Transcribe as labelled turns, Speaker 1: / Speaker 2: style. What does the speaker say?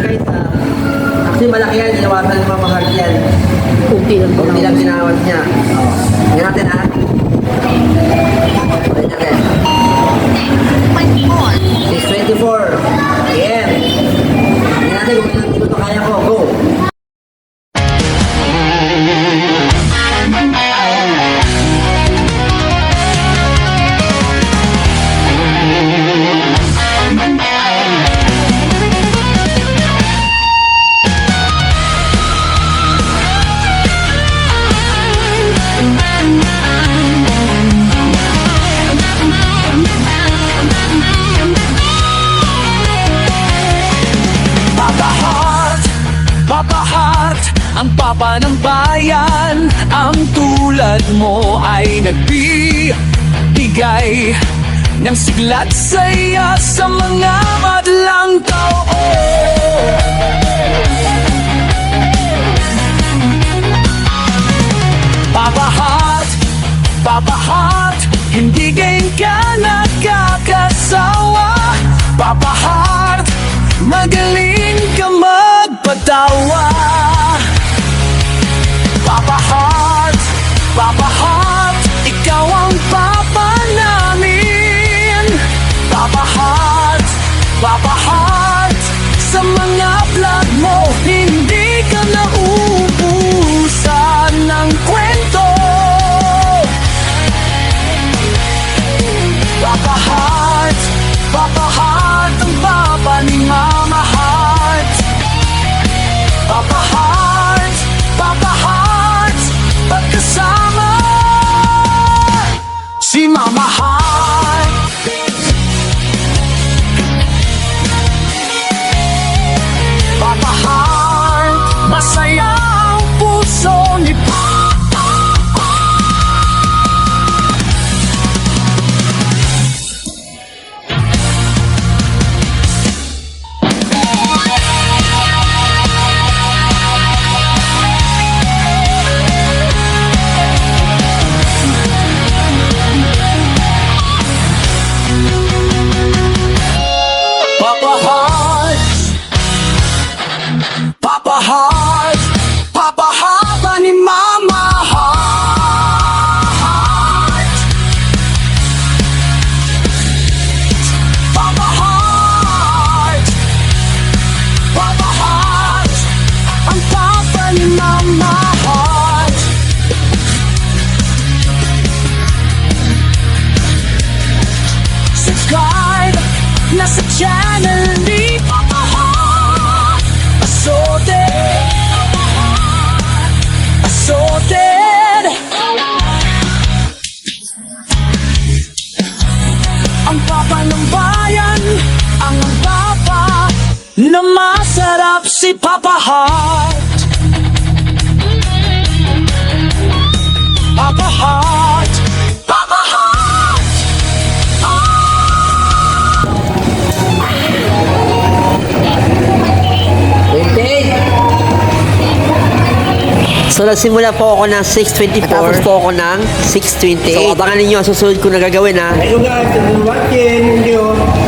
Speaker 1: Guys, ah, actually malaki yan, inawasan ni Mama Heart yan.
Speaker 2: Kunti lang.
Speaker 1: Hindi lang ginawas niya. Oh. Tingnan natin ha.
Speaker 3: Papa ng bayan Ang tulad mo ay nagbibigay Ng siglat saya sa mga madlang tao si Heart. Papa Heart ni Mama Heart. Papa Heart. Papa Heart. Ang papa ni Mama Heart. Subscribe na sa channel na masarap si Papa Heart. Papa Heart. Papa Heart.
Speaker 1: So nagsimula po ako ng 6.24 Tapos po ako ng 6.28 So abangan ninyo ang susunod ko na gagawin ha?
Speaker 4: Hello guys, thank you for watching. Thank you.